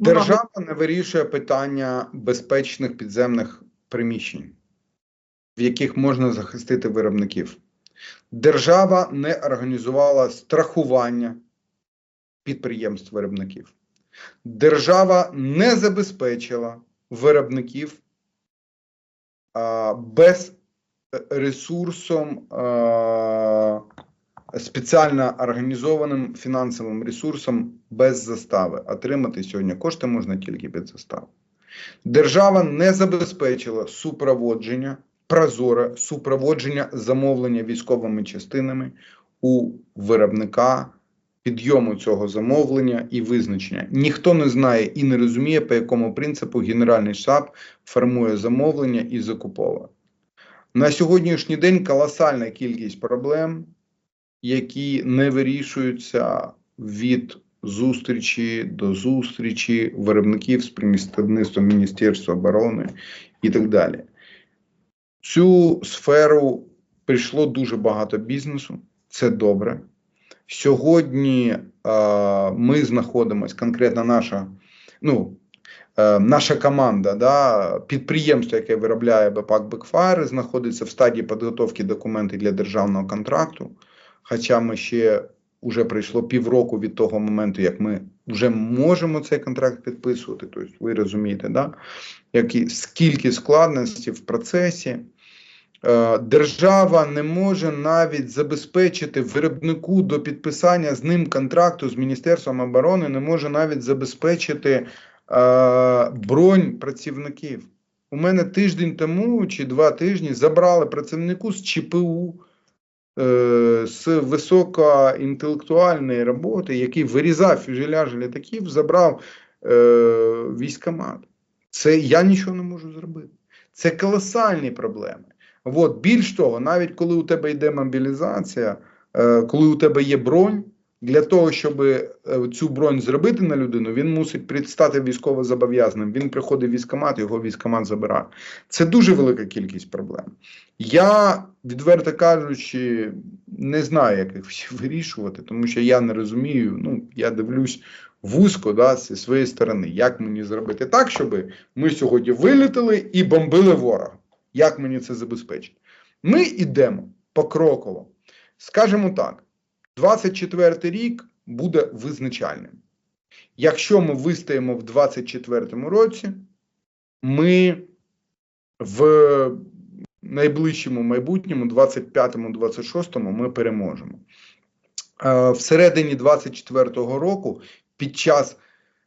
Держава не вирішує питання безпечних підземних приміщень, в яких можна захистити виробників. Держава не організувала страхування підприємств виробників. Держава не забезпечила виробників а, без ресурсом, а, спеціально організованим фінансовим ресурсом без застави. Отримати сьогодні кошти можна тільки без застави. Держава не забезпечила супроводження, прозоре супроводження замовлення військовими частинами у виробника, підйому цього замовлення і визначення. Ніхто не знає і не розуміє, по якому принципу Генеральний штаб формує замовлення і закуповує. На сьогоднішній день колосальна кількість проблем, які не вирішуються від зустрічі до зустрічі виробників з представництвом Міністерства оборони і так далі. Цю сферу прийшло дуже багато бізнесу, це добре. Сьогодні е, ми знаходимося, конкретно наша, ну, е, наша команда, да, підприємство, яке виробляє БПАК Бекфайр, знаходиться в стадії підготовки документів для державного контракту. Хоча ми ще вже пройшло півроку від того моменту, як ми вже можемо цей контракт підписувати. Тобто, ви розумієте, да? які, скільки складностей в процесі. Е, Держава не може навіть забезпечити виробнику до підписання з ним контракту з Міністерством оборони, не може навіть забезпечити е, бронь працівників. У мене тиждень тому чи два тижні забрали працівнику з ЧПУ з високоінтелектуальної роботи, який вирізав фюзеляж літаків, забрав е, військомат. Це я нічого не можу зробити. Це колосальні проблеми. От, більш того, навіть коли у тебе йде мобілізація, е, коли у тебе є бронь, для того, щоб е, цю бронь зробити на людину, він мусить предстати військовозобов'язаним. Він приходить в військкомат, його військкомат забирає. Це дуже велика кількість проблем. Я, відверто кажучи, не знаю, як їх всі вирішувати, тому що я не розумію. Ну, я дивлюсь вузько да, зі своєї сторони, як мені зробити так, щоб ми сьогодні вилітали і бомбили ворога. Як мені це забезпечити? Ми йдемо покроково. Скажімо так, 24 рік буде визначальним. Якщо ми вистоїмо в 24 році, ми в найближчому майбутньому, 25-26, ми переможемо. Е, Всередині 24-го року, під час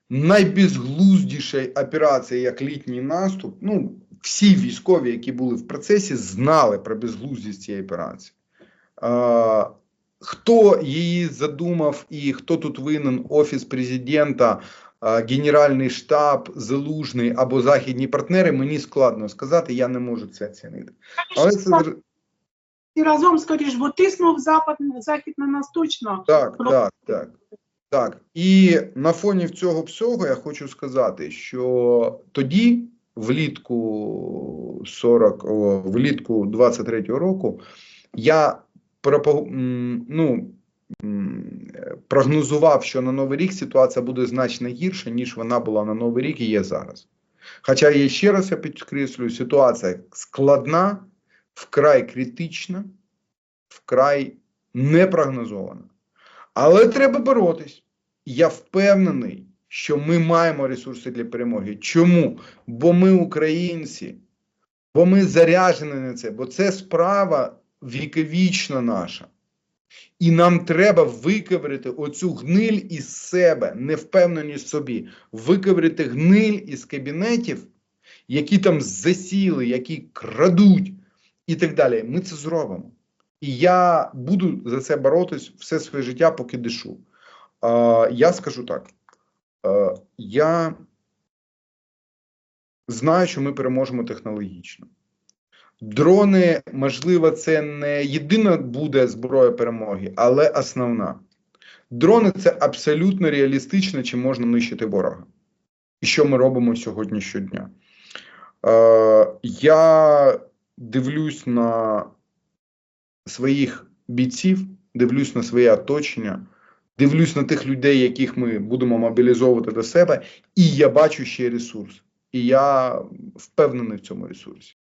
найбезглуздішої операції, як літній наступ, ну, всі військові, які були в процесі, знали про безглуздість цієї операції. Хто її задумав і хто тут винен Офіс президента, е, Генеральний штаб, Залужний або західні партнери, мені складно сказати, я не можу це оцінити. Але це І разом скоріш, бо тиснув запад, захід на нас точно. так, Про- так, так. Так, і на фоні цього всього я хочу сказати, що тоді, влітку 40, о, влітку 23-го року, я ну, прогнозував, що на Новий рік ситуація буде значно гірша, ніж вона була на Новий рік і є зараз. Хоча я ще раз я підкреслюю, ситуація складна, вкрай критична, вкрай непрогнозована. Але треба боротись. Я впевнений, що ми маємо ресурси для перемоги. Чому? Бо ми українці, бо ми заряджені на це, бо це справа віковічна наша. І нам треба виковирити оцю гниль із себе, невпевненість в собі, виковирити гниль із кабінетів, які там засіли, які крадуть і так далі. Ми це зробимо. І я буду за це боротись все своє життя, поки дишу. Е, я скажу так: е, я знаю, що ми переможемо технологічно. Дрони, можливо, це не єдина буде зброя перемоги, але основна. Дрони це абсолютно реалістично, чи можна нищити ворога. І що ми робимо сьогодні щодня. Е, я дивлюсь на своїх бійців, дивлюсь на своє оточення, Дивлюсь на тих людей, яких ми будемо мобілізовувати до себе, і я бачу ще ресурс. І я впевнений в цьому ресурсі.